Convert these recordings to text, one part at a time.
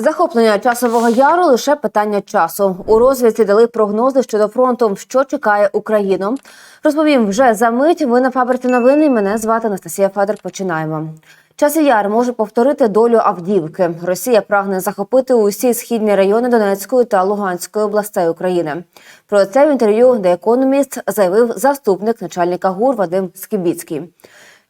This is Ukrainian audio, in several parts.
Захоплення часового яру лише питання часу. У розвідці дали прогнози щодо фронту, що чекає Україну. Розповім вже за мить. Ви на фабриці новини. Мене звати Анастасія Федор. Починаємо. Часів яр може повторити долю Авдіївки. Росія прагне захопити усі східні райони Донецької та Луганської областей України. Про це в інтерв'ю The Economist заявив заступник начальника ГУР Вадим Скібіцький.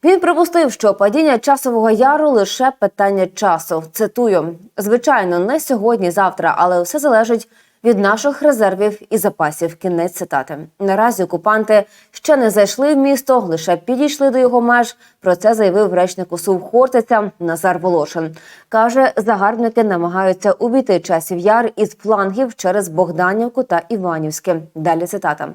Він припустив, що падіння часового яру лише питання часу. Цитую: звичайно, не сьогодні, завтра, але все залежить від наших резервів і запасів. Кінець цитати. Наразі окупанти ще не зайшли в місто, лише підійшли до його меж. Про це заявив речник УСУ Хортиця Назар Волошин. каже, загарбники намагаються убійти часів яр із флангів через Богданівку та Іванівське. Далі цитата.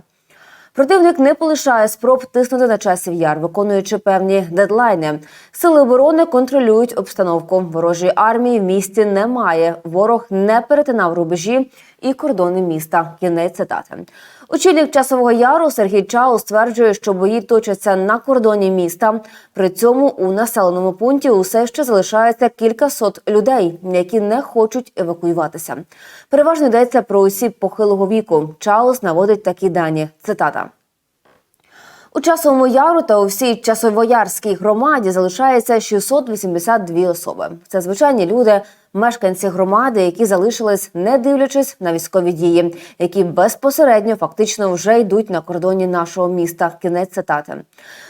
Противник не полишає спроб тиснути на часів яр, виконуючи певні дедлайни. Сили оборони контролюють обстановку. Ворожої армії в місті немає. Ворог не перетинав рубежі і кордони міста. Кінець цитати. Очільник часового яру Сергій Чаус стверджує, що бої точаться на кордоні міста. При цьому у населеному пункті усе ще залишається кілька сот людей, які не хочуть евакуюватися. Переважно йдеться про осіб похилого віку. Чаус наводить такі дані. Цитата. У часовому яру та у всій часовоярській громаді залишається 682 особи. Це звичайні люди, мешканці громади, які залишились, не дивлячись на військові дії, які безпосередньо фактично вже йдуть на кордоні нашого міста. Кінець цитати.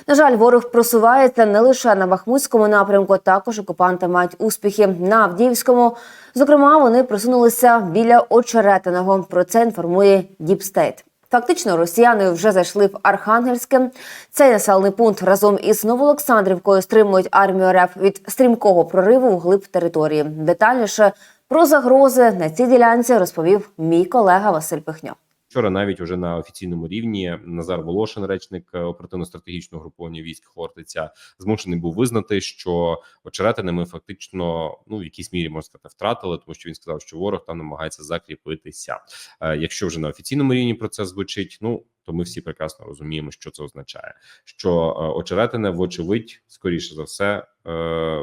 На жаль, ворог просувається не лише на Бахмутському напрямку, також окупанти мають успіхи на Авдіївському. Зокрема, вони просунулися біля Очеретиного. Про це інформує Діпстейт. Фактично, росіяни вже зайшли в Архангельське. Цей населений пункт разом із Новоолександрівкою стримують армію РФ від стрімкого прориву в глиб території. Детальніше про загрози на цій ділянці розповів мій колега Василь Пихньо. Вчора навіть уже на офіційному рівні Назар Волошин, речник е, оперативно-стратегічного груповання військ Хортиця, змушений був визнати, що очеретини ми фактично ну в якійсь мірі можна сказати втратили, тому що він сказав, що ворог там намагається закріпитися. Е, Якщо вже на офіційному рівні про це звучить, ну то ми всі прекрасно розуміємо, що це означає. Що е, очеретине, вочевидь, скоріше за все,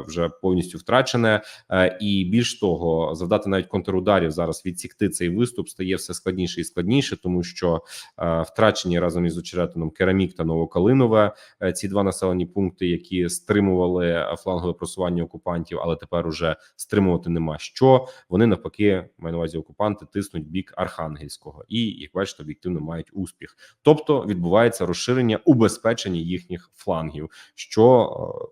вже повністю втрачене, Е, і більш того, завдати навіть контрударів зараз відсікти цей виступ стає все складніше і складніше, тому що е, втрачені разом із очеретином Керамік та Новокалинове е, ці два населені пункти, які стримували е, флангове просування окупантів, але тепер уже стримувати нема що. Вони навпаки, маю на увазі окупанти тиснуть бік Архангельського, і як бачите, об'єктивно мають успіх. Тобто відбувається розширення убезпечення їхніх флангів, що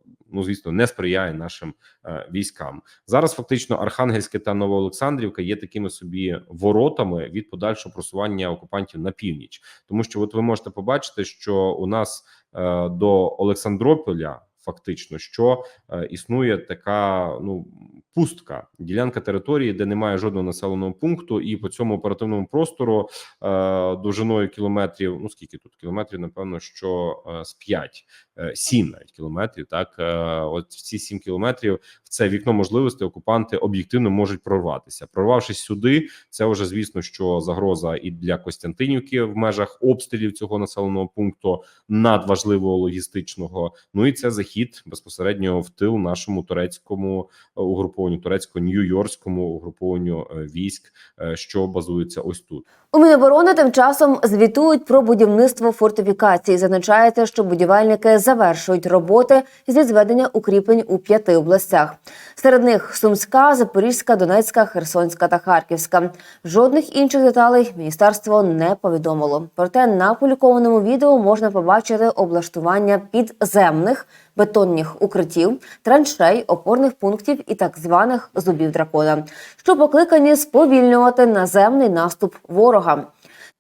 е, ну звісно не сприяє нашим е, військам. Зараз фактично Архангельське та Новоолександрівка є такими собі воротами від подальшого просування окупантів на північ, тому що от ви можете побачити, що у нас е, до Олександрополя. Фактично, що е, існує така ну пустка ділянка території, де немає жодного населеного пункту, і по цьому оперативному простору е, довжиною кілометрів. Ну скільки тут кілометрів? Напевно, що е, з 5, е, 7 навіть кілометрів. Так, е, от ці 7 кілометрів в це вікно можливостей окупанти об'єктивно можуть прорватися. Прорвавшись сюди, це вже звісно, що загроза і для Костянтинівки в межах обстрілів цього населеного пункту надважливого логістичного. Ну і це захід безпосередньо в тил нашому турецькому е, угрупованню, турецько-нью-йоркському угрупованню е, військ, е, що базується ось тут. У Міноборони тим часом звітують про будівництво фортифікацій. Зазначається, що будівельники завершують роботи зі зведення укріплень у п'яти областях. Серед них Сумська, Запорізька, Донецька, Херсонська та Харківська. Жодних інших деталей міністерство не повідомило. Проте на опублікованому відео можна побачити облаштування підземних бетонних укриттів, траншей, опорних пунктів і так званих зубів дракона, що покликані сповільнювати наземний наступ ворога.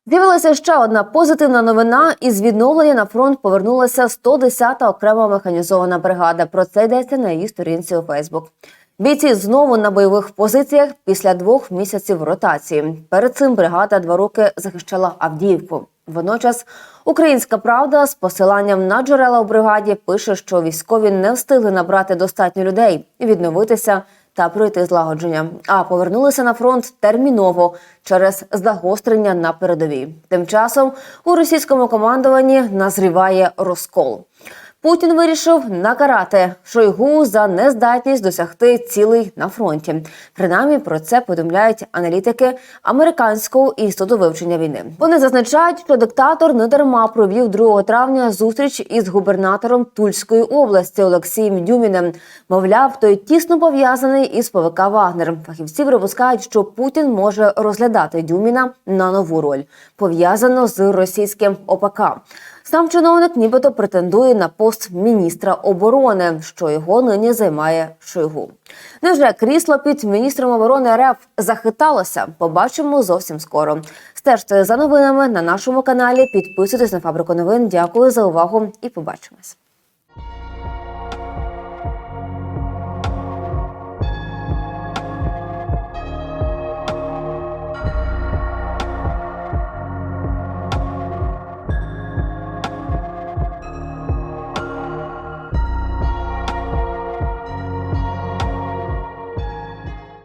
З'явилася ще одна позитивна новина. Із відновлення на фронт повернулася 110-та окрема механізована бригада. Про це йдеться на її сторінці у Фейсбук. Бійці знову на бойових позиціях після двох місяців ротації. Перед цим бригада два роки захищала Авдіївку. Водночас Українська правда з посиланням на джерела у бригаді пише, що військові не встигли набрати достатньо людей, і відновитися та пройти злагодження, а повернулися на фронт терміново через загострення на передовій. Тим часом у російському командуванні назріває розкол. Путін вирішив накарати Шойгу за нездатність досягти цілей на фронті. Принаймні про це повідомляють аналітики американського інституту вивчення війни. Вони зазначають, що диктатор недарма провів 2 травня зустріч із губернатором Тульської області Олексієм Дюміним. Мовляв, той тісно пов'язаний із ПВК Вагнер. Фахівці припускають, що Путін може розглядати Дюміна на нову роль, пов'язану з російським ОПК. Сам чиновник нібито претендує на пост міністра оборони, що його нині займає Шойгу. Невже крісло під міністром оборони РФ захиталося? Побачимо зовсім скоро. Стежте за новинами на нашому каналі. Підписуйтесь на фабрику новин. Дякую за увагу і побачимось.